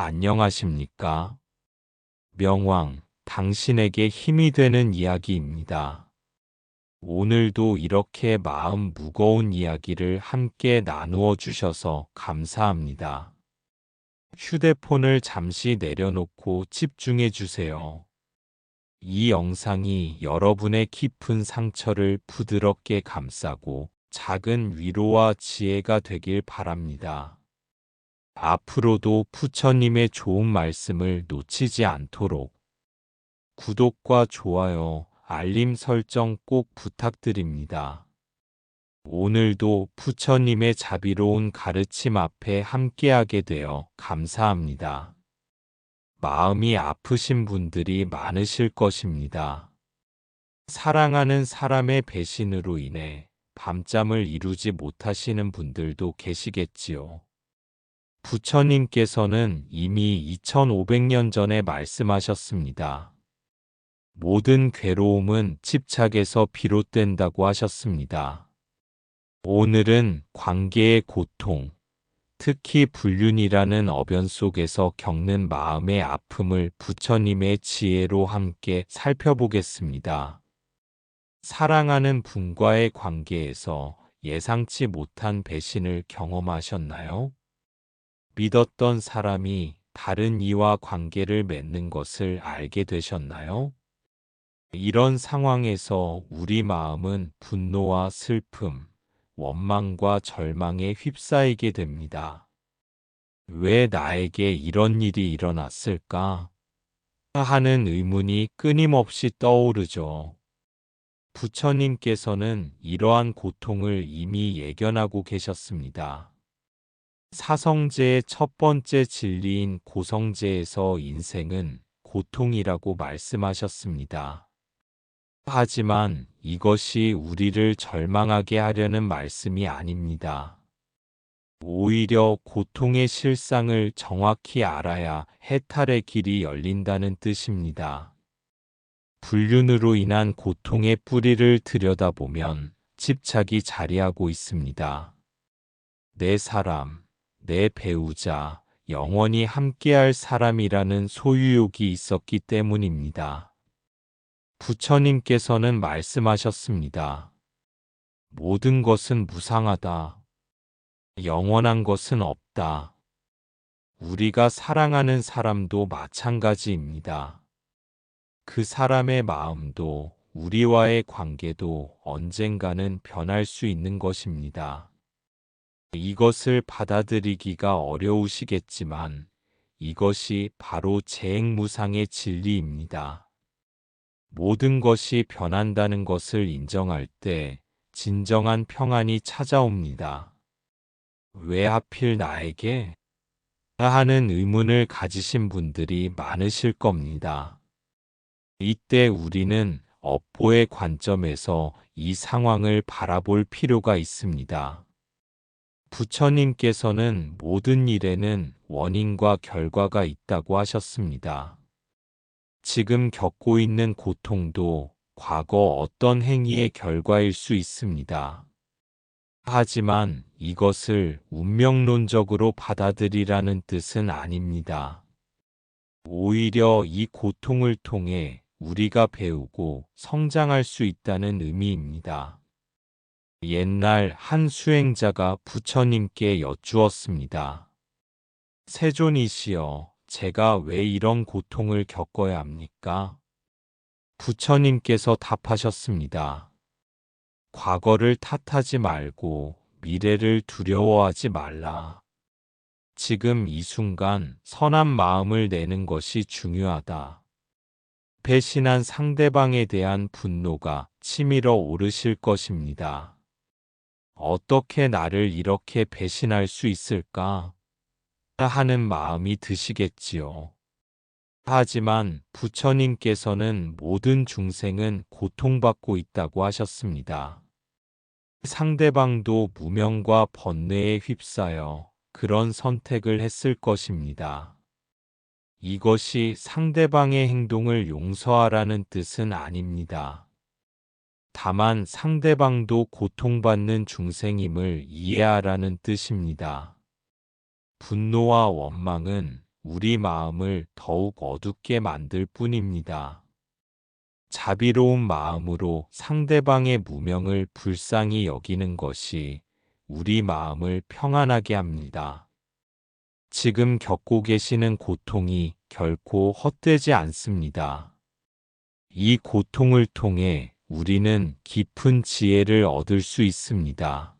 안녕하십니까? 명왕, 당신에게 힘이 되는 이야기입니다. 오늘도 이렇게 마음 무거운 이야기를 함께 나누어 주셔서 감사합니다. 휴대폰을 잠시 내려놓고 집중해 주세요. 이 영상이 여러분의 깊은 상처를 부드럽게 감싸고 작은 위로와 지혜가 되길 바랍니다. 앞으로도 부처님의 좋은 말씀을 놓치지 않도록 구독과 좋아요, 알림 설정 꼭 부탁드립니다. 오늘도 부처님의 자비로운 가르침 앞에 함께하게 되어 감사합니다. 마음이 아프신 분들이 많으실 것입니다. 사랑하는 사람의 배신으로 인해 밤잠을 이루지 못하시는 분들도 계시겠지요. 부처님께서는 이미 2500년 전에 말씀하셨습니다. 모든 괴로움은 집착에서 비롯된다고 하셨습니다. 오늘은 관계의 고통, 특히 불륜이라는 어변 속에서 겪는 마음의 아픔을 부처님의 지혜로 함께 살펴보겠습니다. 사랑하는 분과의 관계에서 예상치 못한 배신을 경험하셨나요? 믿었던 사람이 다른 이와 관계를 맺는 것을 알게 되셨나요? 이런 상황에서 우리 마음은 분노와 슬픔, 원망과 절망에 휩싸이게 됩니다. 왜 나에게 이런 일이 일어났을까? 하는 의문이 끊임없이 떠오르죠. 부처님께서는 이러한 고통을 이미 예견하고 계셨습니다. 사성제의 첫 번째 진리인 고성제에서 인생은 고통이라고 말씀하셨습니다. 하지만 이것이 우리를 절망하게 하려는 말씀이 아닙니다. 오히려 고통의 실상을 정확히 알아야 해탈의 길이 열린다는 뜻입니다. 불륜으로 인한 고통의 뿌리를 들여다보면 집착이 자리하고 있습니다. 내 사람, 내 배우자, 영원히 함께할 사람이라는 소유욕이 있었기 때문입니다. 부처님께서는 말씀하셨습니다. 모든 것은 무상하다. 영원한 것은 없다. 우리가 사랑하는 사람도 마찬가지입니다. 그 사람의 마음도 우리와의 관계도 언젠가는 변할 수 있는 것입니다. 이것을 받아들이기가 어려우시겠지만 이것이 바로 재행무상의 진리입니다. 모든 것이 변한다는 것을 인정할 때 진정한 평안이 찾아옵니다. 왜 하필 나에게? 하는 의문을 가지신 분들이 많으실 겁니다. 이때 우리는 업보의 관점에서 이 상황을 바라볼 필요가 있습니다. 부처님께서는 모든 일에는 원인과 결과가 있다고 하셨습니다. 지금 겪고 있는 고통도 과거 어떤 행위의 결과일 수 있습니다. 하지만 이것을 운명론적으로 받아들이라는 뜻은 아닙니다. 오히려 이 고통을 통해 우리가 배우고 성장할 수 있다는 의미입니다. 옛날 한 수행자가 부처님께 여쭈었습니다. 세존이시여, 제가 왜 이런 고통을 겪어야 합니까? 부처님께서 답하셨습니다. 과거를 탓하지 말고 미래를 두려워하지 말라. 지금 이 순간 선한 마음을 내는 것이 중요하다. 배신한 상대방에 대한 분노가 치밀어 오르실 것입니다. 어떻게 나를 이렇게 배신할 수 있을까? 하는 마음이 드시겠지요. 하지만 부처님께서는 모든 중생은 고통받고 있다고 하셨습니다. 상대방도 무명과 번뇌에 휩싸여 그런 선택을 했을 것입니다. 이것이 상대방의 행동을 용서하라는 뜻은 아닙니다. 다만 상대방도 고통받는 중생임을 이해하라는 뜻입니다. 분노와 원망은 우리 마음을 더욱 어둡게 만들 뿐입니다. 자비로운 마음으로 상대방의 무명을 불쌍히 여기는 것이 우리 마음을 평안하게 합니다. 지금 겪고 계시는 고통이 결코 헛되지 않습니다. 이 고통을 통해 우리는 깊은 지혜를 얻을 수 있습니다.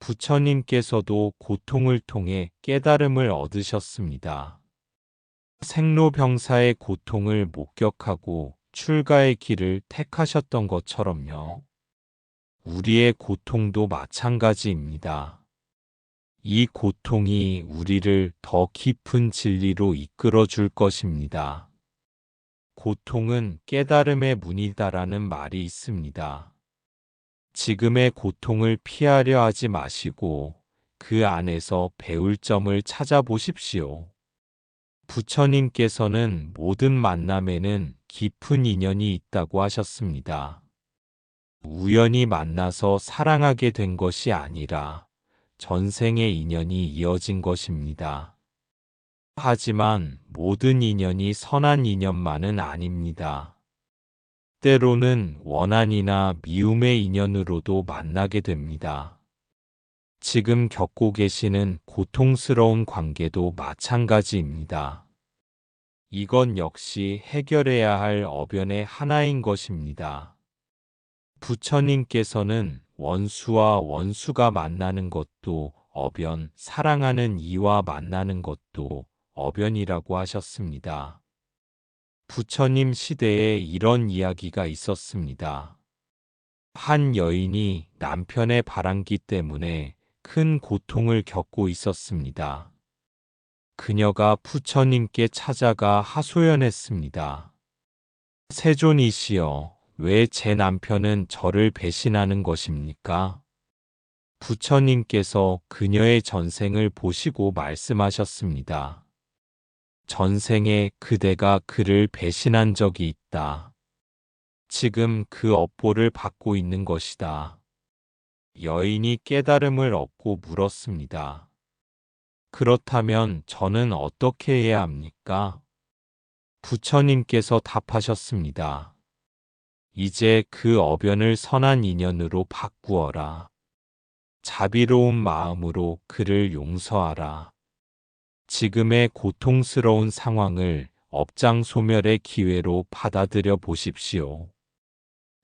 부처님께서도 고통을 통해 깨달음을 얻으셨습니다. 생로병사의 고통을 목격하고 출가의 길을 택하셨던 것처럼요. 우리의 고통도 마찬가지입니다. 이 고통이 우리를 더 깊은 진리로 이끌어 줄 것입니다. 고통은 깨달음의 문이다라는 말이 있습니다. 지금의 고통을 피하려 하지 마시고 그 안에서 배울 점을 찾아보십시오. 부처님께서는 모든 만남에는 깊은 인연이 있다고 하셨습니다. 우연히 만나서 사랑하게 된 것이 아니라 전생의 인연이 이어진 것입니다. 하지만 모든 인연이 선한 인연만은 아닙니다. 때로는 원한이나 미움의 인연으로도 만나게 됩니다. 지금 겪고 계시는 고통스러운 관계도 마찬가지입니다. 이건 역시 해결해야 할 어변의 하나인 것입니다. 부처님께서는 원수와 원수가 만나는 것도 어변, 사랑하는 이와 만나는 것도 어변이라고 하셨습니다. 부처님 시대에 이런 이야기가 있었습니다. 한 여인이 남편의 바람기 때문에 큰 고통을 겪고 있었습니다. 그녀가 부처님께 찾아가 하소연했습니다. 세존이시여, 왜 제 남편은 저를 배신하는 것입니까? 부처님께서 그녀의 전생을 보시고 말씀하셨습니다. 전생에 그대가 그를 배신한 적이 있다. 지금 그 업보를 받고 있는 것이다. 여인이 깨달음을 얻고 물었습니다. 그렇다면 저는 어떻게 해야 합니까? 부처님께서 답하셨습니다. 이제 그 어변을 선한 인연으로 바꾸어라. 자비로운 마음으로 그를 용서하라. 지금의 고통스러운 상황을 업장 소멸의 기회로 받아들여 보십시오.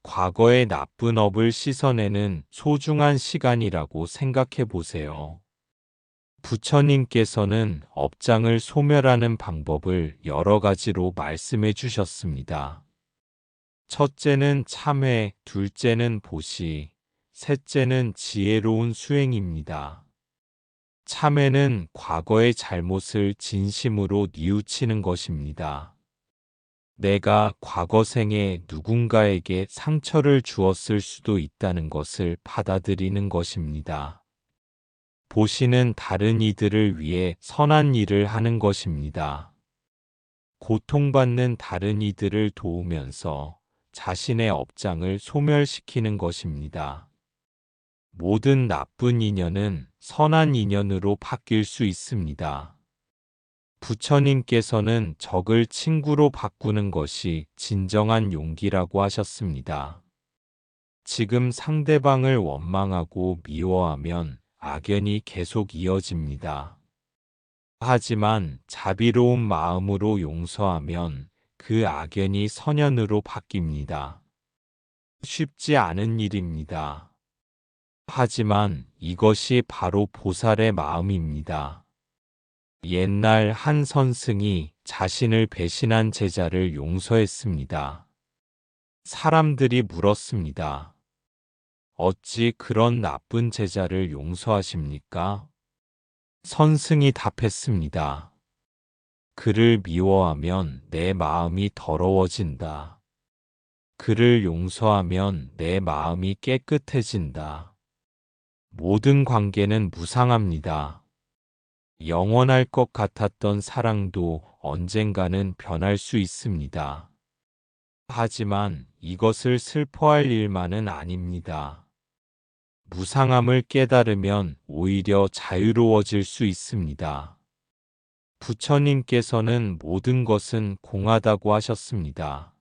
과거의 나쁜 업을 씻어내는 소중한 시간이라고 생각해 보세요. 부처님께서는 업장을 소멸하는 방법을 여러 가지로 말씀해 주셨습니다. 첫째는 참회, 둘째는 보시, 셋째는 지혜로운 수행입니다. 참회는 과거의 잘못을 진심으로 뉘우치는 것입니다. 내가 과거 생에 누군가에게 상처를 주었을 수도 있다는 것을 받아들이는 것입니다. 보시는 다른 이들을 위해 선한 일을 하는 것입니다. 고통받는 다른 이들을 도우면서 자신의 업장을 소멸시키는 것입니다. 모든 나쁜 인연은 선한 인연으로 바뀔 수 있습니다. 부처님께서는 적을 친구로 바꾸는 것이 진정한 용기라고 하셨습니다. 지금 상대방을 원망하고 미워하면 악연이 계속 이어집니다. 하지만 자비로운 마음으로 용서하면 그 악연이 선연으로 바뀝니다. 쉽지 않은 일입니다. 하지만 이것이 바로 보살의 마음입니다. 옛날 한 선승이 자신을 배신한 제자를 용서했습니다. 사람들이 물었습니다. 어찌 그런 나쁜 제자를 용서하십니까? 선승이 답했습니다. 그를 미워하면 내 마음이 더러워진다. 그를 용서하면 내 마음이 깨끗해진다. 모든 관계는 무상합니다. 영원할 것 같았던 사랑도 언젠가는 변할 수 있습니다. 하지만 이것을 슬퍼할 일만은 아닙니다. 무상함을 깨달으면 오히려 자유로워질 수 있습니다. 부처님께서는 모든 것은 공하다고 하셨습니다.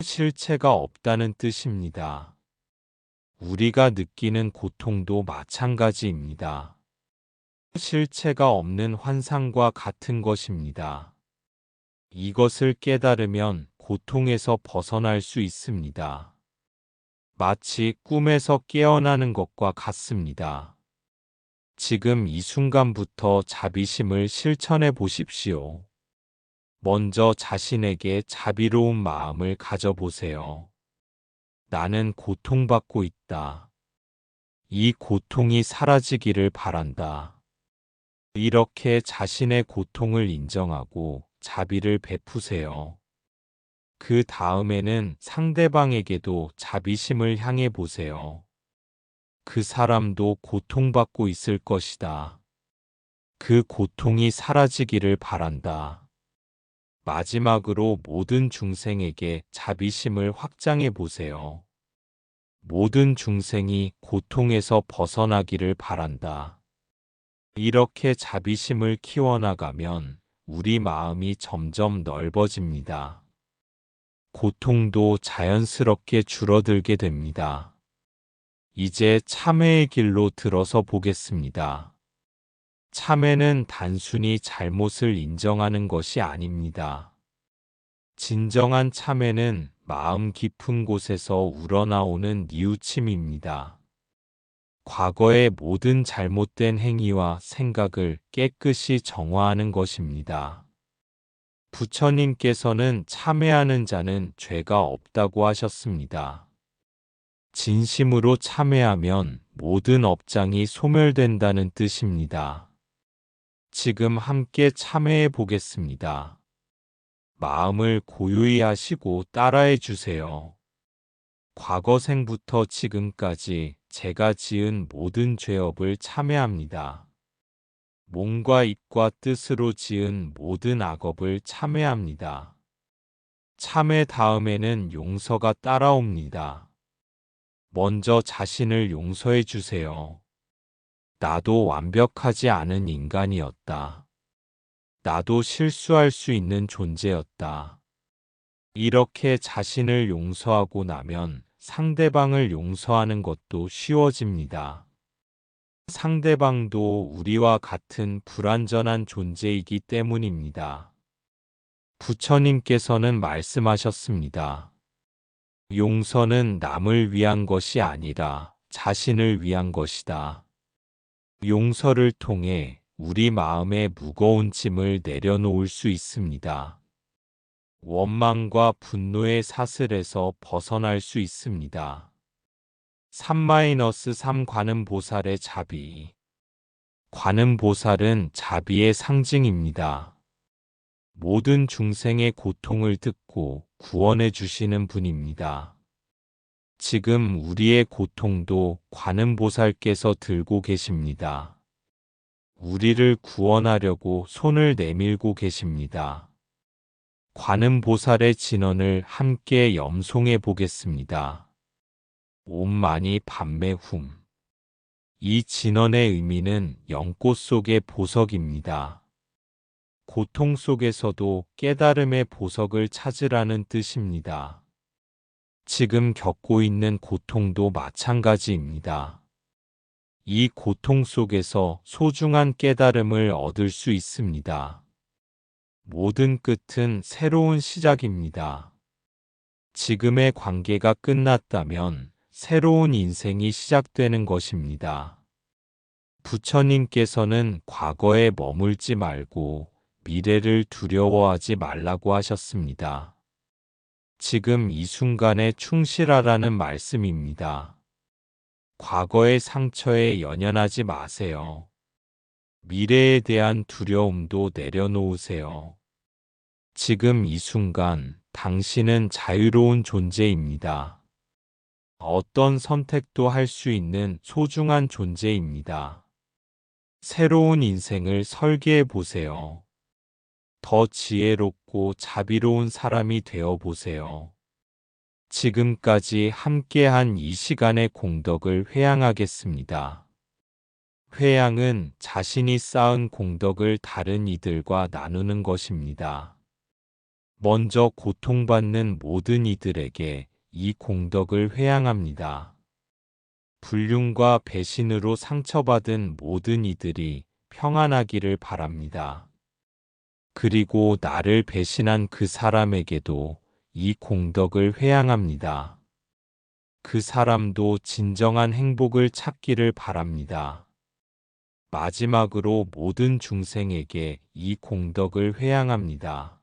실체가 없다는 뜻입니다. 우리가 느끼는 고통도 마찬가지입니다. 실체가 없는 환상과 같은 것입니다. 이것을 깨달으면 고통에서 벗어날 수 있습니다. 마치 꿈에서 깨어나는 것과 같습니다. 지금 이 순간부터 자비심을 실천해 보십시오. 먼저 자신에게 자비로운 마음을 가져보세요. 나는 고통받고 있다. 이 고통이 사라지기를 바란다. 이렇게 자신의 고통을 인정하고 자비를 베푸세요. 그 다음에는 상대방에게도 자비심을 향해 보세요. 그 사람도 고통받고 있을 것이다. 그 고통이 사라지기를 바란다. 마지막으로 모든 중생에게 자비심을 확장해 보세요. 모든 중생이 고통에서 벗어나기를 바란다. 이렇게 자비심을 키워나가면 우리 마음이 점점 넓어집니다. 고통도 자연스럽게 줄어들게 됩니다. 이제 참회의 길로 들어서 보겠습니다. 참회는 단순히 잘못을 인정하는 것이 아닙니다. 진정한 참회는 마음 깊은 곳에서 우러나오는 뉘우침입니다. 과거의 모든 잘못된 행위와 생각을 깨끗이 정화하는 것입니다. 부처님께서는 참회하는 자는 죄가 없다고 하셨습니다. 진심으로 참회하면 모든 업장이 소멸된다는 뜻입니다. 지금 함께 참회해 보겠습니다. 마음을 고요히 하시고 따라해 주세요. 과거생부터 지금까지 제가 지은 모든 죄업을 참회합니다. 몸과 입과 뜻으로 지은 모든 악업을 참회합니다. 참회 다음에는 용서가 따라옵니다. 먼저 자신을 용서해 주세요. 나도 완벽하지 않은 인간이었다. 나도 실수할 수 있는 존재였다. 이렇게 자신을 용서하고 나면 상대방을 용서하는 것도 쉬워집니다. 상대방도 우리와 같은 불완전한 존재이기 때문입니다. 부처님께서는 말씀하셨습니다. 용서는 남을 위한 것이 아니라 자신을 위한 것이다. 용서를 통해 우리 마음의 무거운 짐을 내려놓을 수 있습니다. 원망과 분노의 사슬에서 벗어날 수 있습니다. 3-3 관음보살의 자비 관음보살은 자비의 상징입니다. 모든 중생의 고통을 듣고 구원해 주시는 분입니다. 지금 우리의 고통도 관음보살께서 들고 계십니다. 우리를 구원하려고 손을 내밀고 계십니다. 관음보살의 진언을 함께 염송해 보겠습니다. 옴마니 밤매 훔 이 진언의 의미는 연꽃 속의 보석입니다. 고통 속에서도 깨달음의 보석을 찾으라는 뜻입니다. 지금 겪고 있는 고통도 마찬가지입니다. 이 고통 속에서 소중한 깨달음을 얻을 수 있습니다. 모든 끝은 새로운 시작입니다. 지금의 관계가 끝났다면 새로운 인생이 시작되는 것입니다. 부처님께서는 과거에 머물지 말고 미래를 두려워하지 말라고 하셨습니다. 지금 이 순간에 충실하라는 말씀입니다. 과거의 상처에 연연하지 마세요. 미래에 대한 두려움도 내려놓으세요. 지금 이 순간 당신은 자유로운 존재입니다. 어떤 선택도 할 수 있는 소중한 존재입니다. 새로운 인생을 설계해 보세요. 더 지혜롭고 자비로운 사람이 되어 보세요. 지금까지 함께한 이 시간의 공덕을 회양하겠습니다. 회양은 자신이 쌓은 공덕을 다른 이들과 나누는 것입니다. 먼저 고통받는 모든 이들에게 이 공덕을 회양합니다. 불륜과 배신으로 상처받은 모든 이들이 평안하기를 바랍니다. 그리고 나를 배신한 그 사람에게도 이 공덕을 회양합니다. 그 사람도 진정한 행복을 찾기를 바랍니다. 마지막으로 모든 중생에게 이 공덕을 회양합니다.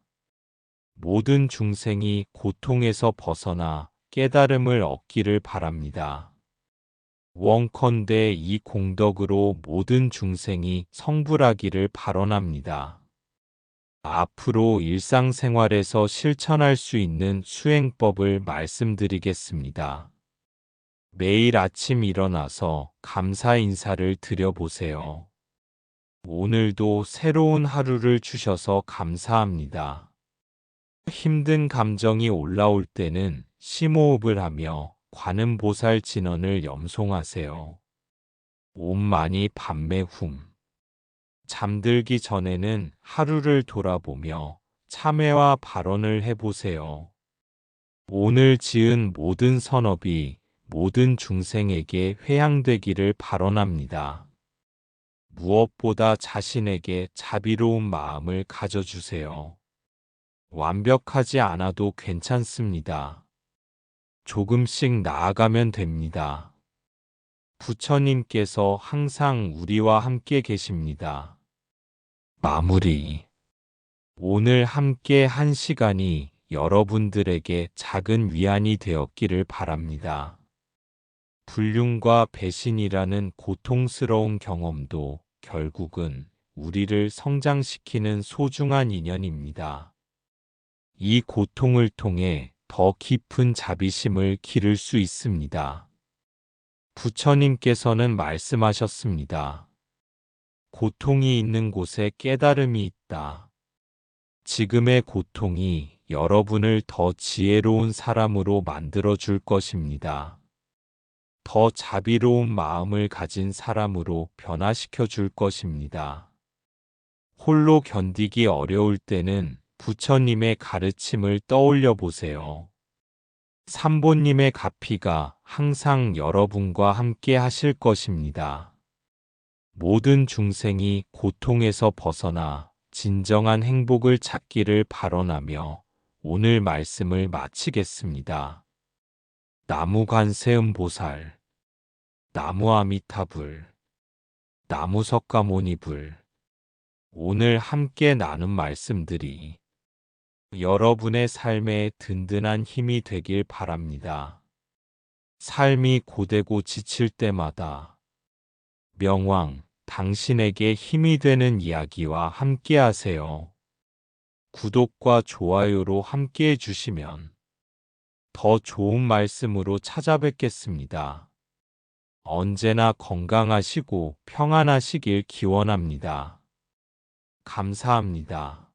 모든 중생이 고통에서 벗어나 깨달음을 얻기를 바랍니다. 원컨대 이 공덕으로 모든 중생이 성불하기를 발언합니다. 앞으로 일상생활에서 실천할 수 있는 수행법을 말씀드리겠습니다. 매일 아침 일어나서 감사 인사를 드려보세요. 오늘도 새로운 하루를 주셔서 감사합니다. 힘든 감정이 올라올 때는 심호흡을 하며 관음보살 진언을 염송하세요. 옴마니 밤매 훔 잠들기 전에는 하루를 돌아보며 참회와 발언을 해보세요. 오늘 지은 모든 선업이 모든 중생에게 회양되기를 발언합니다. 무엇보다 자신에게 자비로운 마음을 가져주세요. 완벽하지 않아도 괜찮습니다. 조금씩 나아가면 됩니다. 부처님께서 항상 우리와 함께 계십니다. 마무리. 오늘 함께 한 시간이 여러분들에게 작은 위안이 되었기를 바랍니다. 불륜과 배신이라는 고통스러운 경험도 결국은 우리를 성장시키는 소중한 인연입니다. 이 고통을 통해 더 깊은 자비심을 기를 수 있습니다. 부처님께서는 말씀하셨습니다. 고통이 있는 곳에 깨달음이 있다. 지금의 고통이 여러분을 더 지혜로운 사람으로 만들어 줄 것입니다. 더 자비로운 마음을 가진 사람으로 변화시켜 줄 것입니다. 홀로 견디기 어려울 때는 부처님의 가르침을 떠올려 보세요. 삼보님의 가피가 항상 여러분과 함께 하실 것입니다. 모든 중생이 고통에서 벗어나 진정한 행복을 찾기를 발언하며 오늘 말씀을 마치겠습니다. 나무 관세음 보살, 나무 아미타불, 나무 석가모니불, 오늘 함께 나눈 말씀들이 여러분의 삶에 든든한 힘이 되길 바랍니다. 삶이 고되고 지칠 때마다 명왕, 당신에게 힘이 되는 이야기와 함께 하세요. 구독과 좋아요로 함께 해주시면 더 좋은 말씀으로 찾아뵙겠습니다. 언제나 건강하시고 평안하시길 기원합니다. 감사합니다.